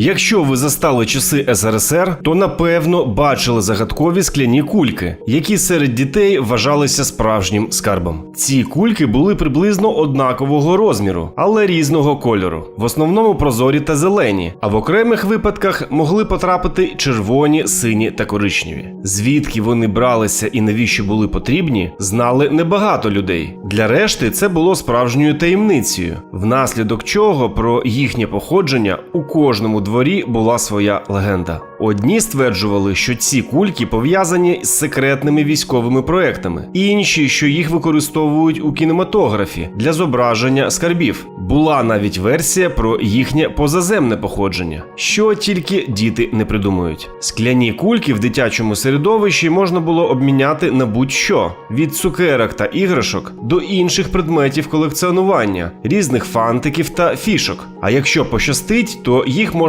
Якщо ви застали часи СРСР, то напевно бачили загадкові скляні кульки, які серед дітей вважалися справжнім скарбом. Ці кульки були приблизно однакового розміру, але різного кольору, в основному прозорі та зелені, а в окремих випадках могли потрапити червоні, сині та коричневі. Звідки вони бралися і навіщо були потрібні, знали небагато людей. Для решти це було справжньою таємницею, внаслідок чого про їхнє походження у кожному дворі була своя легенда. Одні стверджували, що ці кульки пов'язані з секретними військовими проектами, інші, що їх використовують у кінематографі для зображення скарбів. Була навіть версія про їхнє позаземне походження, що тільки діти не придумують. Скляні кульки в дитячому середовищі можна було обміняти на будь-що від цукерок та іграшок до інших предметів колекціонування, різних фантиків та фішок. А якщо пощастить, то їх можна